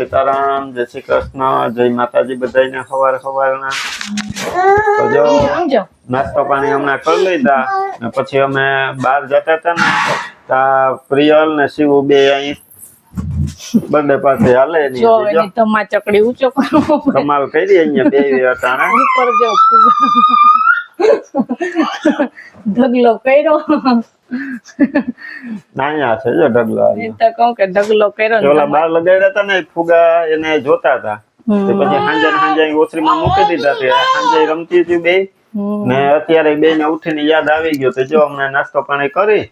સીતારામ જય શ્રી કૃષ્ણ જય માતાજી બધાને સવાર સવારના તો જો નાસ્તો પાણી હમણાં કરી લીધા ને પછી અમે બહાર જતા હતા ને તા પ્રિયલ ને શિવ બે અહીં બર્થડે પાસે હાલે એની જો એની તમા ચકડી ઊંચો કરો કમાલ કરી અહીંયા બે અટાણે ઉપર જો ઢગલો કર્યો. નાયા છે જો ઢગલો એ તો કહું કે ઢગલો કર્યો ને ઓલા બાર લગાડ્યા હતા ને ફુગા એને જોતા હતા. તે પછી સાંજે ઓસરીમાં મૂકી દીધા તે સાંજે રમતી હતી બે. ને અત્યારે બે ને ઉઠીને યાદ આવી ગયો તો જો અમને નાસ્તો પાણી કરી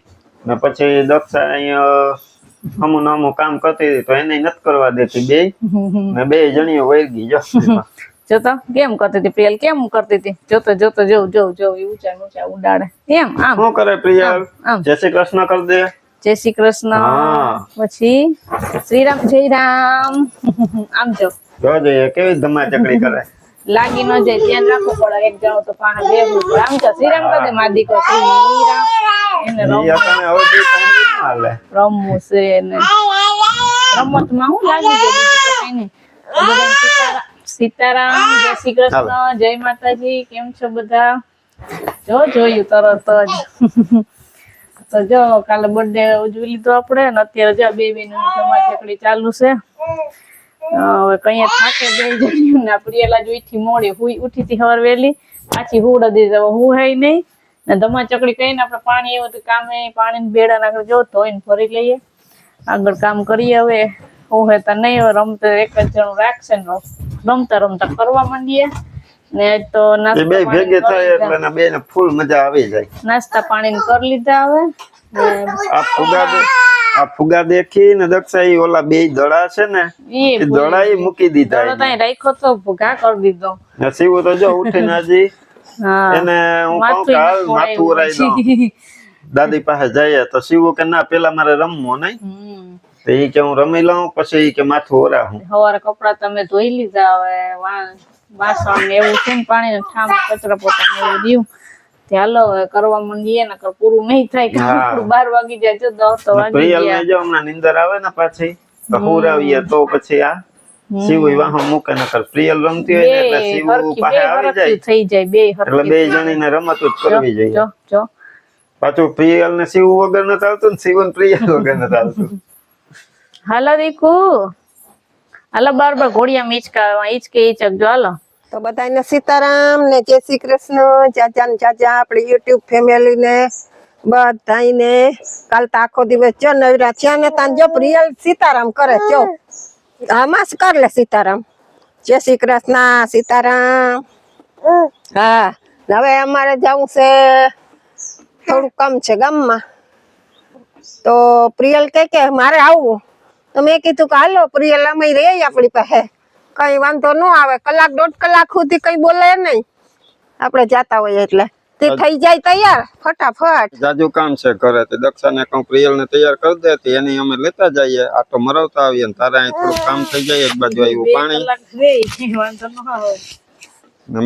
ને પછી દક્ષા અહીંયા અમુક ને અમુક કામ કરતી હતી તો એને નથી કરવા દેતી બે. ને બે જણીઓ વહી ગઈ જો. જોતો કેમ કરતી હતી? પ્રિયલ કેમ કરતી હતી? જોતો જોતો જોઉં જોઉં જોઉં એ ઊંચા ઊંચા ઉડાડે એમ આમ. શું કરે પ્રિયલ? જય શ્રી કૃષ્ણ કર દે. જય શ્રી કૃષ્ણ. પછી શ્રી રામ જય રામ આમ જો. જો જોઈએ કેવી ધમા ચકડી કરે? લાગી ન જાય ધ્યાન રાખવું પડે. એક જણો તો પાણે બે ઉપર આમ જો શ્રીરામ કર દે માદી કો શ્રી રામ એને રમવું. રમવું છે એને. રમતમાં હું લાગી જાય બીજું તો કઈ નહીં. સીતારામ જય શ્રી કૃષ્ણ જય માતાજી કેમ છો બધા? જો જોયું તરત જ. તો જો કાલે બર્થડે ઉજવી લીધો આપણે ને અત્યારે જો બે બે નું જમા ચકડી ચાલુ છે. હવે કઈ થાકે જઈ જઈએ ને આપણે એલા જોઈ થી મોડી હુઈ ઉઠી હતી સવાર વહેલી પાછી હુડ દીધી હવે હું હે નહીં. ને ધમા ચકડી કહીને આપણે પાણી એવું તો કામે પાણી બેડા નાખે જો ધોઈને ભરી લઈએ. આગળ કામ કરીએ હવે. હું હે તો નહીં રમતા એક જ જણું રાખશે ને રમતા રમતા કરવા માંડીએ. ને તો નાસ્તા બે ભેગે થાય. એટલે બે ને ફૂલ મજા આવી જાય. નાસ્તા પાણી કરી લીધા હવે. ને આ ફુગા આ ફુગા દેખી ને દક્ષાઈ ઓલા બે દડા છે ને એ દડા એ મૂકી દીધા દડો. ત્યાં રાખ્યો તો ભૂગા કરી દીધો. ને શિવ તો જો ઉઠીને હજી એને હું કહું માથું કે માથું ઉરાઈ દઉં દાદી પાસે જઈએ તો શિવ કે ના પેલા મારે રમવું નહીં. તો ઈ કે હું રમી લઉં પછી કે માથું ઓરાહું સવારે કપડા તમે ધોઈ લીધા હવે વાસણ એવું છે ને પાણી ને ઠામ કચરા પોતા ને એવું દીયું ચાલો હવે કરવા માંડીએ ને પૂરું નહીં થાય કે બાર વાગી જાય જો દસ તો વાગી જાય ને જો હમણાં નીંદર આવે ને પાછી તો હુરાવીએ તો પછી આ શિવ વાહો મૂકે નકર પ્રિયલ રમતી હોય ને એટલે બે શિવ પાસે આવી જાય. થઈ જાય બે એટલે બે જણીને રમત જ કરવી જોઈએ. જો જો. પાછું પ્રિયલ ને શિવ વગર નથી ચાલતું ને શિવ ને પ્રિયલ વગર નથી આવતું. હાલો દીકુ. હાલો બાર બાર ઘોડિયા ઈચકા ઈચકે ઈચક જો હાલો. તો બધાને સીતારામ ને જય શ્રી કૃષ્ણ, ચાચા ને ચાચા, આપણી યુટ્યુબ ફેમિલી ને બધાને કાલ તો આખો દિવસ જો નવરા થયા ને તાન જો પ્રિયલ સીતારામ કરે, જો. આમાં કર લે સીતારામ. જય શ્રી કૃષ્ણ, સીતારામ. હા હવે અમારે જવું છે, થોડું કામ છે ગામમાં. તો પ્રિયલ કે કે, મારે આવવું તો મેં કીધું કે હાલો પ્રિયલામાં રે આપણી પાસે. કઈ વાંધો ન આવે કલાક દોઢ કલાક સુધી કઈ બોલે નહીં. આપણે જાતા હોઈએ એટલે. તે થઈ જાય તૈયાર ફટાફટ. જાજુ કામ છે ઘરે તે દક્ષા ને કહું પ્રિયલ ને તૈયાર કરી દે તે એની અમે લેતા જઈએ. આટો મરાવતા આવીએ ને તારે અહીં થોડું કામ થઈ જાય એક બાજુ આવ્યું પાણી.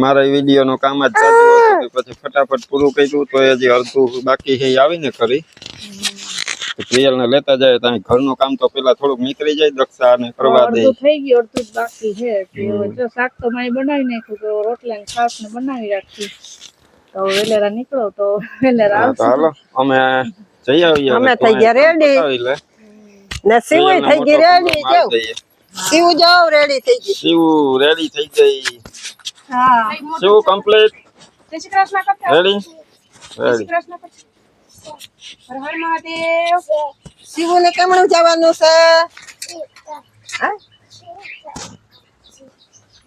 મારા વીડિયો નું કામ જ હતું પછી ફટાફટ પૂરું કર્યું તો હજી અડધું બાકી છે આવીને કરી તો પ્રિયલ ને લેતા જાય તો ઘર ઘરનું કામ તો પેલા થોડુંક નીકળી જાય દક્ષા ને કરવા દે. થઈ ગયું અડધું બાકી છે. કે જો શાક તો માય બનાવી નાખ્યું તો રોટલા ને છાશ ને બનાવી રાખી તો વેલેરા નીકળો તો વેલેરા આવશે. હાલો અમે જઈ આવીએ અમે થઈ ગયા લે. ને સીવું થઈ ગઈ રેડી પગલો મારી જો દઈએ. સીવું જાવ રેડી થઈ ગઈ. સીવું રેડી થઈ ગઈ. હા. Shiv complete ready ready Har Har Mahadev શિવને કેમણું જવાનું છે?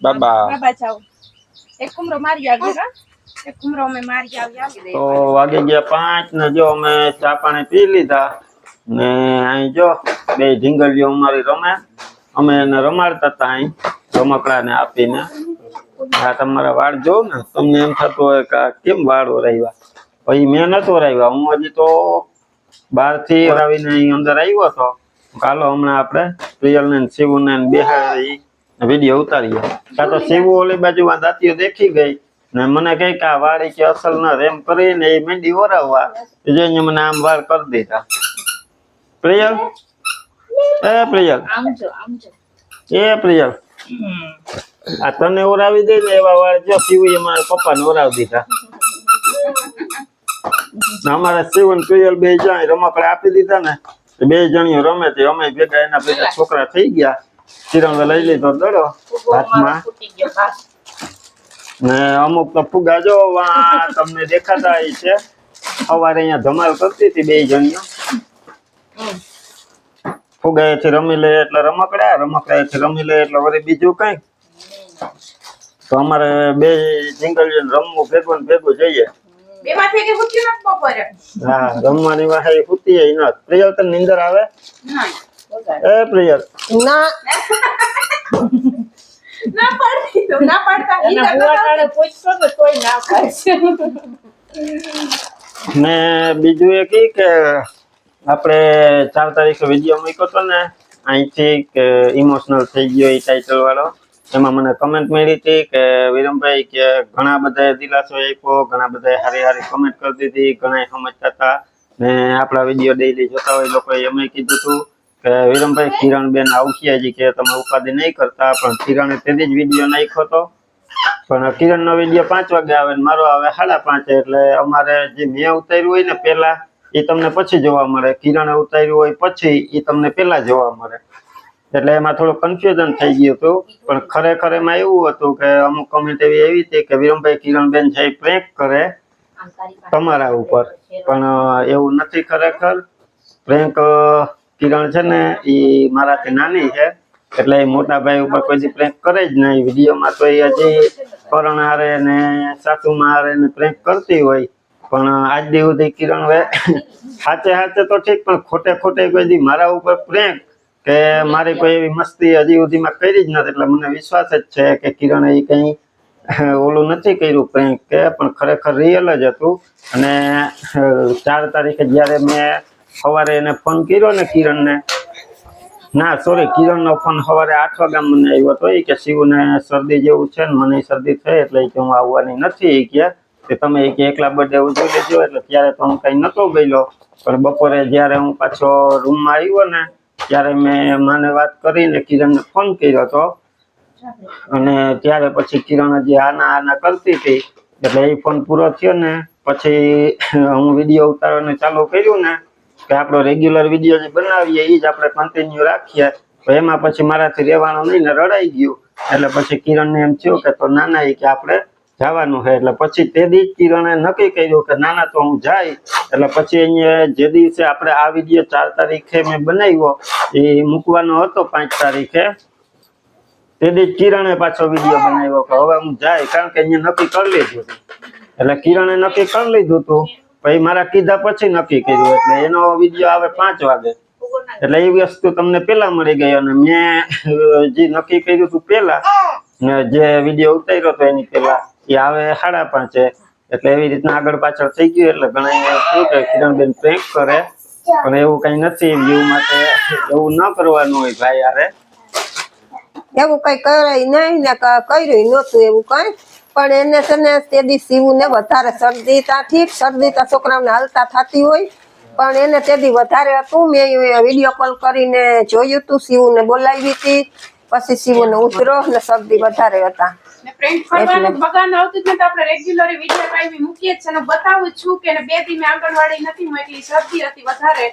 બાબા. બાબા જાઓ. એક કુમરો મારી આવ્યો હા? એક કુમરો અમે મારી આવી આવી તો વાગી ગયા પાંચ ને જો અમે ચા પાણી પી લીધા ને અહીં જો બે ઢીંગલીઓ અમારી રમે. અમે એને રમાડતા હતા અહીં રમકડા ને આપીને. આ તમારા વાળ જો ને તમને એમ થતું હોય કે કેમ વાળ ઓરાવ્યા પછી મેં નતો ઓરાવ્યા હું હજી તો બહારથી ઓરાવીને અહીં અંદર આવ્યો હતો. કાલો હમણાં આપણે પ્રિયલ ને શિવ ને બેહાડી વીડિયો ઉતારીએ. કાં તો શિવ ઓલી બાજુમાં દાંતીઓ દેખી ગઈ ને મને કઈ કે આ વાળી કે અસલ ન એમ કરીને એ મેંડી ઓરાવવા. જઈને મને આમ વાળ કરી દીધા. પ્રિયલ? એ પ્રિયલ. એ પ્રિયલ. આ તને ઓરાવી દે ને એવા વાળ જો એ મારા પપ્પાને ઓરાવી દીધા. અમારા રમકડા આપી દીધા ને બે જણીઓ રમે તે અમે ભેગા એના છોકરા થઈ ગયા. લઈ લીધો અમુક તો ફુગા જો તમને દેખાતા છે. સવારે અહીંયા ધમાલ કરતી હતી બે જણીઓ. ફુગા ફુગાએથી રમી લે એટલે રમકડા રમકડાએથી રમી લે એટલે વળી બીજું કઈ. તો અમારે બે જિંગલ રમવું ભેગું ભેગું જઈએ. બેમાં થઈ બપોરે. હા રમવાની વાહે હુતી ન પ્રિયલ તને નીંદર આવે. એ પ્રિયલ. ના. ના પાડતી તો ના પાડતા. એના તો બુવા ટાણે પૂછશો ને ના પાડશે. ને બીજું એ કી કે આપણે ચાર તારીખે વીડિયો મૂક્યો હતો ને અહીંથી કે ઇમોશનલ થઈ ગયો એ ટાઇટલ વાળો. એમાં મને કમેન્ટ મળી હતી કે વિરમભાઈ કે ઘણા બધાએ દિલાસો આપ્યો, ઘણા બધાએ હારી હારી કમેન્ટ કરી દીધી ઘણા સમજતા હતા. ને આપણા વીડિયો ડેઈલી જોતા હોય લોકોએ એમ કીધું હતું કે વિરમભાઈ, કિરણબેન આવશે હજી કે તમે ઉપાધિ નહીં કરતા, પણ કિરણે તેથી જ વીડિયો નાખ્યો હતો. પણ કિરણનો વીડિયો પાંચ વાગે આવે ને મારો આવે સાડા પાંચે, એટલે અમારે જે મેં ઉતાર્યું હોય ને પેલા એ તમને પછી જોવા મળે. કિરણે ઉતાર્યું હોય પછી એ તમને પેલા જોવા મળે. એટલે એમાં થોડું કન્ફ્યુઝન થઈ ગયું હતું. પણ ખરેખર એમાં એવું હતું કે અમુક કમેન્ટ એવી એવી હતી કે વિરમભાઈ કિરણબેન છે એ પ્રેંક કરે તમારા ઉપર. પણ એવું નથી ખરેખર. પ્રેંક કિરણ છે ને એ મારાથી નાની છે. એટલે એ મોટા ઉપર કોઈ પ્રેંક કરે જ નહીં. વિડીયોમાં તો એ હજી કરણ હારે ને સાસુમાં હારે ને પ્રેન્ક કરતી હોય. પણ આજ દી સુધી કિરણ સાચે સાચે તો ઠીક, પણ ખોટે ખોટે કોઈ દી મારા ઉપર પ્રેન્ક કે મારી કોઈ એવી મસ્તી હજી સુધીમાં કરી જ નથી, એટલે મને વિશ્વાસ જ છે કે કિરણે એ કંઈ ઓલું નથી કર્યું પ્રેન્ક કે, પણ ખરેખર રિયલ જ હતું. અને ચાર તારીખે જ્યારે મેં સવારે એને ફોન કર્યો ને કિરણને, ના સોરી કિરણનો ફોન સવારે આઠ વાગ્યા મને આવ્યો હતો એ કે શિવને શરદી જેવું છે ને મને શરદી થઈ એટલે કે હું આવવાની નથી એ કે તમે એ કે એકલા બર્થડે ઉજવી લેજો એટલે ત્યારે તો હું કઈ નતો ગયેલો. પણ બપોરે જ્યારે હું પાછો રૂમમાં આવ્યો ને ત્યારે મેં માને વાત કરીને કિરણને ફોન કર્યો હતો અને ત્યારે પછી કિરણ હજી આના આના કરતી હતી. એટલે એ ફોન પૂરો થયો ને, પછી હું વીડિયો ઉતારવાનું ચાલુ કર્યું ને, કે આપણો રેગ્યુલર વીડિયો જે બનાવીએ એ જ આપણે કન્ટિન્યુ રાખીએ. તો એમાં પછી મારાથી રહેવાનું નહીં ને રડાઈ ગયું. એટલે પછી કિરણને એમ થયું કે તો નાના એ કે આપણે જવાનું છે. એટલે પછી તે દી કિરણે નક્કી કર્યું કે, નાના, તો હું જાય. એટલે પછી અહીંયા જે દિવસે આપણે આ વીડિયો ચાર તારીખે મેં બનાવ્યો, એ મૂકવાનો હતો પાંચ તારીખે. તે દી કિરણે પાછો વીડિયો બનાવ્યો કે, હવે હું જાય. કારણ કે અહીંયા નક્કી કરી લીધું એટલે કિરણે નક્કી કરી લીધું હતું. પછી મારા કીધા પછી નક્કી કર્યું. એટલે એનો વીડિયો આવે પાંચ વાગે. એટલે એ વસ્તુ તમને પેલા મળી ગઈ અને મેં જે નક્કી કર્યું હતું પેલા જે વીડિયો ઉતાર્યો હતો એની પેલા. એ આવે સાડા પાંચે એટલે એવી રીતના આગળ પાછળ થઈ ગયું એટલે ઘણા કિરણબેન પ્રેમ કરે. પણ એવું કઈ નથી વ્યૂ માટે એવું ન કરવાનું હોય ભાઈ યારે એવું કઈ કરાય નહીં ને કર્યું નહોતું એવું કઈ. પણ એને છે ને તે દી સીવું ને વધારે શરદી તા, ઠીક શરદી તા છોકરાઓને હાલતા થતી હોય. પણ એને તે દી વધારે હતું. મેં વીડિયો કોલ કરીને જોયું તું, શિવુને બોલાવી હતી. પછી શિવુને ઉતરો ને શરદી વધારે હતા. ને પ્રિન્ટ કરવાનું બગાન આવતું જ નથી. આપણે રેગ્યુલર વીડિયો કાઢી મૂકીએ જ છે. અને બતાવું છું કે બે મેં આંગણવાડી નથી મોકલી શરદી હતી વધારે.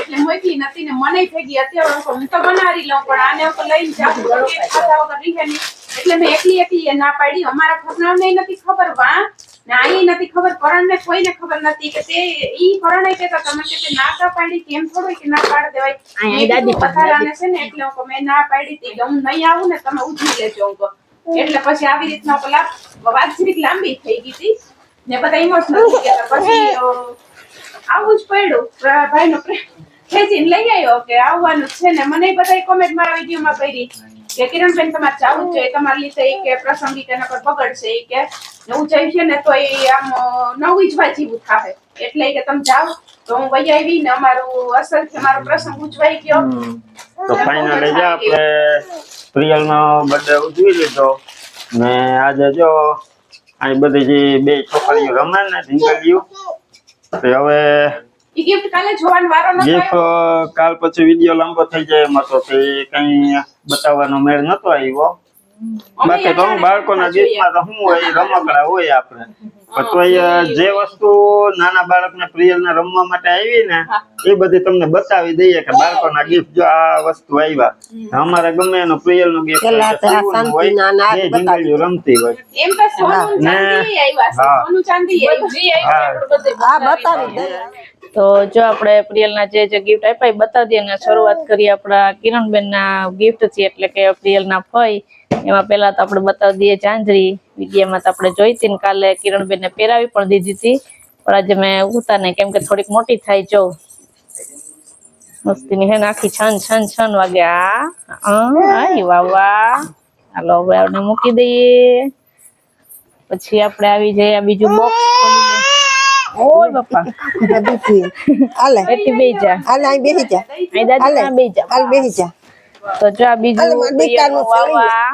એટલે મોકલી નથી ને મને થઈ ગઈ. અત્યારે હું હું તો બનાવી લઉં પણ આને હું લઈને જાઉં. તો વગર રીહે નહીં. એટલે મેં એકલી એકલી એ ના પાડી. અમારા ઘરનાઓને નથી ખબર વા. ને આઈ નથી ખબર કરણને કોઈને ખબર નથી કે તે ઈ કરણે કહેતા તમે કે ના કા પાડી કેમ થોડું કે ના પાડ દેવાય. દાદી છે ને એટલે હું મેં ના પાડી તી કે હું નહીં આવું ને તમે ઉજવી લેજો હું. એટલે પછી આવી રીતના પેલા વાત લાંબી થઈ ગઈ હતી. ને બધા ઇમોશનલ થઈ ગયા પછી આવું જ પડ્યું. ભાઈ ભાઈનો ખેંચીને લઈ આવ્યો કે આવવાનું છે ને. મને બધા કોમેન્ટ મારા વિડીયોમાં કરી કે કિરણબેન તમારે જવું જોઈએ તમારી લીધે કે પ્રસંગિક એના પર બગડશે કે ને છે ને તો એ આમ નવી જ વાજીવું થાય એટલે કે તમે જાઓ તો હું વહી આવી ને અમારું અસરથી મારો પ્રસંગ ઉજવાઈ ગયો. તો ફાઇનલી જો આપણે પ્રિયલનો બર્થડે ઉજવી લીધો ને આજે જો અહીં બધી જે બે છોકરીઓ રમે ને ઢીંગલીઓ તો હવે ઈ gift કાલે જોવાનો વારો નતો ગીફ આવ્યો? કાલ પછી વીડિયો લાંબો થઈ જાય એમાં તો તે કઈ બતાવવાનો મેળ નતો આવ્યો. બાકી તો બાળકોના ગિફ્ટમાં તો શું હોય રમકડા હોય આપણે. પણ જે વસ્તુ નાના બાળકને પ્રિયલને રમવા માટે આવી ને એ બધી તમને બતાવી દઈએ કે બાળકોના ગિફ્ટ જો આ વસ્તુ આવ્યા. અમારે ગમે એનું પ્રિયલનું ગિફ્ટ રમતી હોય. એમ તો સોનું ને- ચાંદી આવ્યા સોનું ચાંદી આવ્યા બધી આવી હા. બતાવી દે. તો જો આપણે પ્રિયલના જે જે ગિફ્ટ આપ્યા એ બતાવી દઈએ અને શરૂઆત કરીએ આપણા કિરણબેનના ગિફ્ટથી એટલે કે પ્રિયલના ફઈ. એમાં પહેલા તો આપણે બતાવી દઈએ ઝાંઝરી. વિડીયામાં તો આપણે જોઈ હતી ને કાલે કિરણબેનને પહેરાવી પણ દીધી હતી. પણ આજે મેં ઉતાર કેમ કે થોડીક મોટી થાય જો. મસ્તીની હે ને આખી છન છન છન વાગે. આ હાલો હવે આપણે મૂકી દઈએ. પછી આપણે આવી જઈએ આ બીજું બોક્સ ઓય બાપા. દીધી હાલે. એથી બેહી જા. હાલે અહીં બેસી જા. અહીં દાદી બેહી જા. હાલ બેસી જા. તો જો આ બીજું વાવા.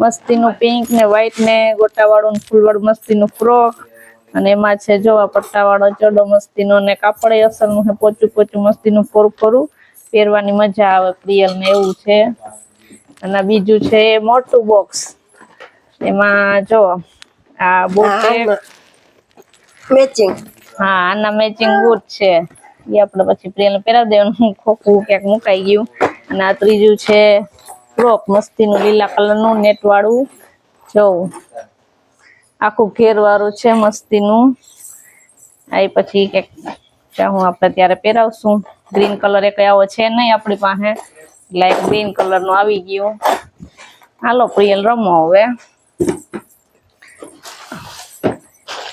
મસ્તીનું પિંક ને વ્હાઈટ ને ગોટાવાળું ને ફૂલવાળું મસ્તીનું ફ્રોક અને એમાં છે જોવા પટ્ટાવાળો ચડો મસ્તીનો ને કાપડે અસલનું છે પોચું પોચું મસ્તીનું ફોરું ફોરું પહેરવાની મજા આવે પ્રિયલ ને એવું છે. અને બીજું છે મોટું બોક્સ એમાં જો આ બુટ મેચિંગ હા આના મેચિંગ બુટ છે. એ આપણે પછી પ્રિયલ પહેરાવી દેવાનું. ખોખું ક્યાંક મુકાઈ ગયું. અને આ ત્રીજું છે ફ્રોક મસ્તીનું લીલા કલરનું નેટ વાળું. જોઉ આખું ઘેર વાળું છે મસ્તીનું. આ ઈ પછી કંઈક હું આપણે ત્યારે પહેરાવશું. ગ્રીન કલર એ કઈ આવો છે નહીં આપણી પાસે. લાઈક ગ્રીન કલરનું આવી ગયું. હાલો, પ્રિયલ, રમો હવે.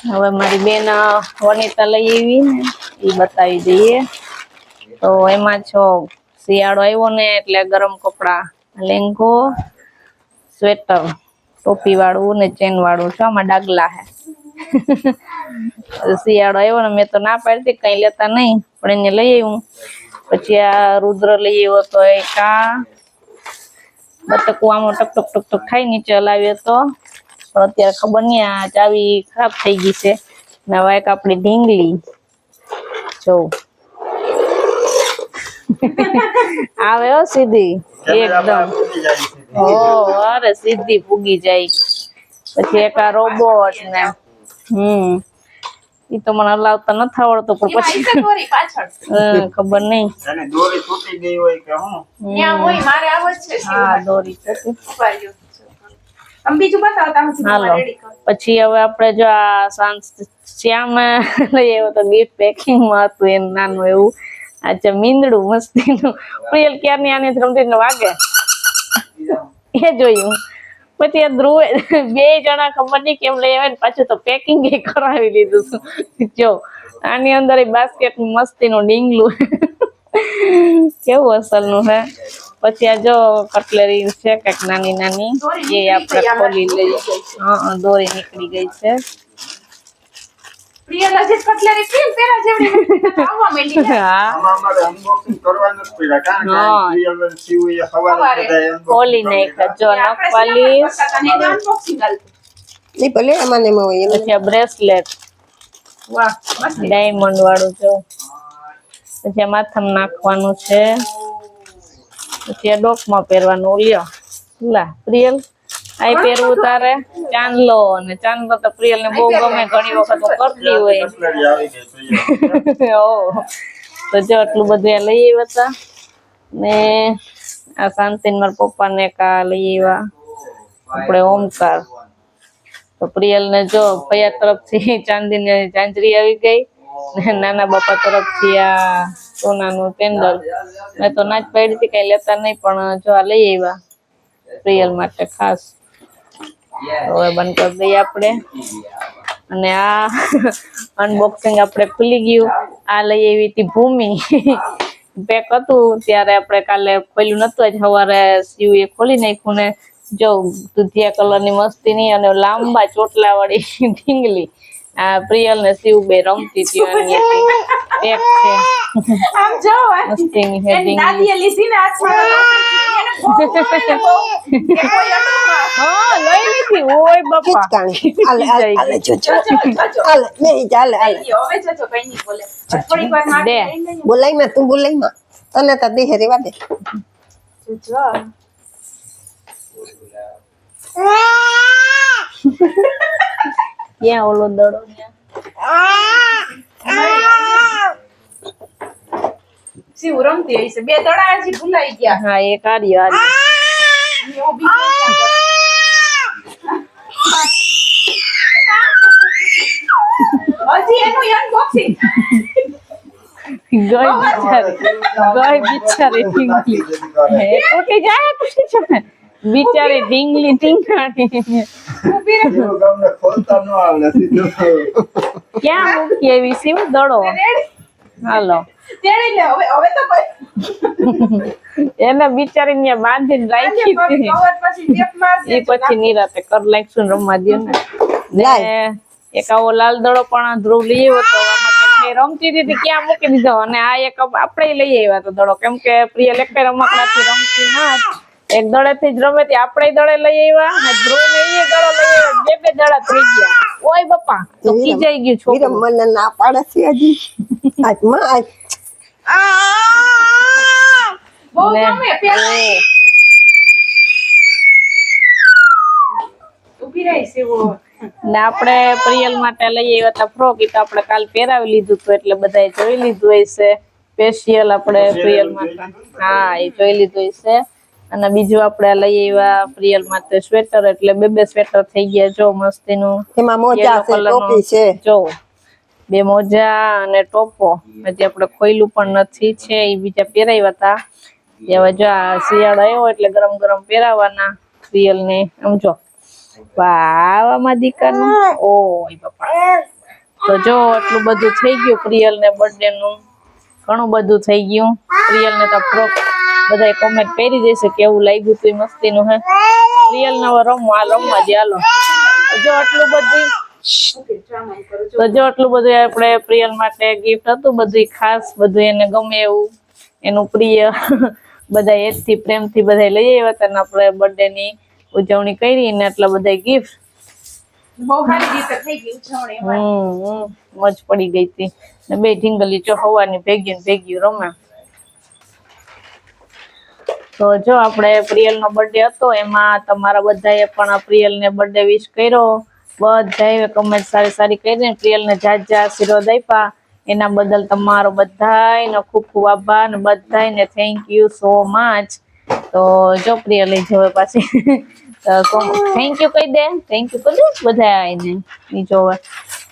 હવે મારી બેન વનિતા લઈ આવી ને એ બતાવી દઈએ. તો એમાં છો શિયાળો આવ્યો ને એટલે ગરમ કપડા લેંઘો સ્વેટર, ટોપી વાળું ને ચેન વાળું છે, આમાં ડાગલા હે. શિયાળો આવ્યો ને મેં તો ના પાડતી, કઈ લેતા નહીં, પણ એને લઈ આવ્યું પછી આ રુદ્ર લઈ આવ્યો તો એ કા બતકું આમાં ટક ટક ટક ટક ખાઈ નીચે હલાવ્યો તો, પણ અત્યારે ખબર નહીં, આ ચાવી ખરાબ થઈ ગઈ છે. નવા એક આપણી ઢીંગલી. જો. આવે હો સીધી એકદમ. ઓ અરે સીધી પૂગી જાય. પછી એક આ રોબોટ ને. હમ. ઈ તો મને હલાવતા નથી આવડતો પણ પછી ખબર નહીં. દોરી તૂટી ગઈ હોય કે હું? ત્યાં હોય મારે આવો છે હા દોરી છે ઊભા રહ્યો. આમ બીજું બતાવો તમે સીધું હાલો. રેડી કરો. પછી હવે આપણે જો આ સાંજ શ્યામ લઈ આવ્યો તો ગિફ્ટ પેકિંગમાં હતું એમ નાનું એવું. આ છે મીંદડું મસ્તીનું પ્રિયલ ક્યારની આની રમતી વાગે? એ જોયું. પછી આ ધ્રુવે બે જણા ખબર નહીં કેમ લઈ આવે ને પાછું તો પેકિંગ એ કરાવી લીધું જો આની અંદર બાસ્કેટ મસ્તીનું ડીંગલું. કેવું અસલનું હે? પછી આ જો કટલેરી છે કંઈક નાની નાની એ આપણે ખોલી લઈએ. હા, દોરી નીકળી ગઈ છે. પ્રિય લજિત કટલેરી કેમ પેલા જેવડી આવવા માંડી ને. હા. આમાં અમારે unboxing કરવાનું જ પડ્યા કારણ કે one સીવું સવારે unboxing ખોલી નાખ્યા જો આપણે નખપાલીશ કરતા હતા ને? એને unboxing નહીં ભલે એમાં ને એમાં હોય પછી આ બ્રેસલેટ વાહ ડાયમંડ વાળું જો. પછી આ માથામાં નાખવાનું છે. પછી આ ડોકમાં પહેરવાનું. લ્યો લા પ્રિયલ. આ પહેરવું તારે ચાંદલો અને ચાંદલો તો પ્રિયલ ને બહુ ગમે ઘણી વખત કરતી હોય. તો જો આટલું બધું આ લઈ આવ્યા હતા ને આ શાંતિન મારા પપ્પા ને કા લઈ આવ્યા આપણે ઓમકાર. તો પ્રિયલ ને જો ભૈયા તરફથી ચાંદી ને ચાંદરી આવી ગઈ ને નાના બાપા તરફથી આ સોનાનું પેન્ડલ. મેં તો ના જ પાડી હતી કઈ લેતા નહીં પણ જો આ લઈ આવ્યા પ્રિયલ માટે ખાસ. હવે બંધ કરી દઈએ આપણે. અને આ અનબોક્સિંગ આપણે ખુલી ગયું. આ લઈ આવી હતી ભૂમિ. પેક હતું. ત્યારે આપણે કાલે ખોલ્યું નતું. સવારે સીવું એ ખોલી નાખ્યું ને જો દુધિયા કલરની મસ્તીની અને લાંબા ચોટલા વાળી ઢીંગલી. આ પ્રિયલ ને શિવ બે રમતી હતી અને પેક છે. આમ જો મસ્તીની ઢીંગલી દાદીએ લીધી ને બોલાઈ માં તું બોલાઈ માં. તને તો દેહ રેવા હા ક્યાં ઓલો દડો ત્યાં? શિવ રમતી હશે બે દડા હજી ભૂલાઈ ગયા. હા એ કાર્ય? હજી એનું અનબોક્સિંગ ગઈ બિચારી ગઈ બિચારી હે તૂટી જાય તૂટી જાય બિચારી ઢીંગલી ઢીંગાણી ઊભી રહે. તમને ખોલતા ન આવડે ક્યાં મૂકી એવી શિવ? દડો. હાલો. તેડી લે. હવે હવે તો કોઈ એને બિચારી ને બાંધીને રાખી હતી. એ પછી નિરાતે કર લાગશું રમવા દ્યો ને. ને એક આવો લાલ દડો પણ આ ધ્રુવ લઈ આવ્યો હતો રમતી હતી ક્યાં મૂકી દીધો? અને આ એક આપણે લઈ આવ્યા તો દડો. કેમ કે પ્રિય લેખે રમકડાથી રમતી ના એક દડેથી જ રમે તે આપણે દડે લઈ આવ્યા અને ધ્રુવ ને એ દડો લઈ આવ્યા બે બે દડા થઈ ગયા. ઓય બાપા તો. ખીજાઈ ગયું વીરમ છોકરું મને ના પાડે છે હજી. આજમાં આજ બહુ ગમે પેલા ઊભી રહી છે વો. ને આપણે પ્રિયલ માટે લઈ આવ્યા હતા ફ્રોક એ તો આપણે કાલ પહેરાવી લીધું હતું એટલે બધાએ જોઈ લીધું હશે. સ્પેશિયલ આપણે પ્રિયલ માટે. હા એ જોઈ લીધું હશે. અને બીજું આપણે લઈ આવ્યા પ્રિયલ માટે સ્વેટર એટલે બે બે સ્વેટર થઈ ગયા. જો મસ્તીનું. એમાં મોજા છે નું. ટોપી છે. જો બે મોજા અને ટોપો. હજી આપણે ખોયલું પણ નથી છે. એ બીજા પહેરાવ્યા હતા. હવે જો આ શિયાળો આવ્યો એટલે ગરમ ગરમ પહેરાવાના પ્રિયલ ને આમ જો. વાવામાં દીકાનું ઓ બાપા. તો જો આટલું બધું થઈ ગયું પ્રિયલ ને બર્થડે નું. ઘણું બધું થઈ ગયું. પ્રિયલ ને તો ફ્રોક બધા કોમેન્ટ પહેરી જશે કેવું લાગ્યું તું મસ્તી નું હે? પ્રિયલ નવો રમવા રમવા જ હાલો. જો આટલું બધું તો જો આટલું બધું આપણે પ્રિયલ માટે ગિફ્ટ હતું બધું ખાસ બધું એને ગમે એવું એનું પ્રિય. બધા એજથી પ્રેમથી બધા લઈ આવ્યા હતા ને આપણે બર્થડે ની ઉજવણી કરી ને એટલા બધા ગિફ્ટ મોજ પડી ગઈ હતી. બે ઢીંગલી ચો હવાની ભેગી ભેગી રમે. તો જો આપણે પ્રિયલ નો બર્થડે હતો એમાં તમારા બધાએ પણ પ્રિયલ ને બર્થડે વિશ કર્યો. બધાએ કમેન્ટ સારી સારી કરીને પ્રિયલ ને જાત જાત આશીર્વાદ આપ્યા. એના બદલ તમારો બધાયનો ખૂબ ખૂબ આભાર ને બધાયને થેન્ક યુ સો મચ તો જો પ્રિયલ જવે પાછી. થેન્ક યુ કહી દે. થેન્ક યુ કહી દે બધા આવીને જોવે.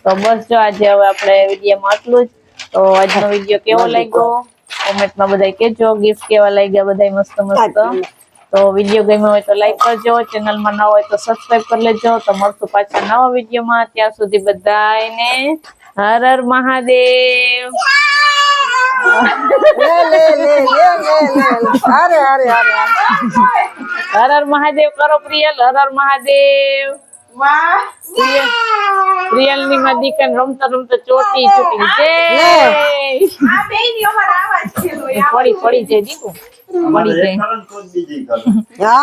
તો બસ જો આજે હવે આપણે વિડીયોમાં આટલું જ. તો આજનો વીડિયો કેવો લાગ્યો? કોમેન્ટમાં બધા કેજો ગિફ્ટ કેવા લાગ્યા બધા મસ્ત મસ્ત. તો વીડિયો ગમ્યો હોય તો લાઈક કરજો ચેનલમાં નવા હોય તો સબસ્ક્રાઇબ કરી લેજો. તો મળશું પાછા નવા વિડીયોમાં. ત્યાં સુધી બધાને હર હર મહાદેવ. હર હર મહાદેવ કરો પ્રિયલ હર હર મહાદેવ. વાહ! પ્રિયલ પ્રિયલની માં દીકન રમતા રમતા ચોટી ચોટી જે પડી પડી જાય દીકુ. પડી જય!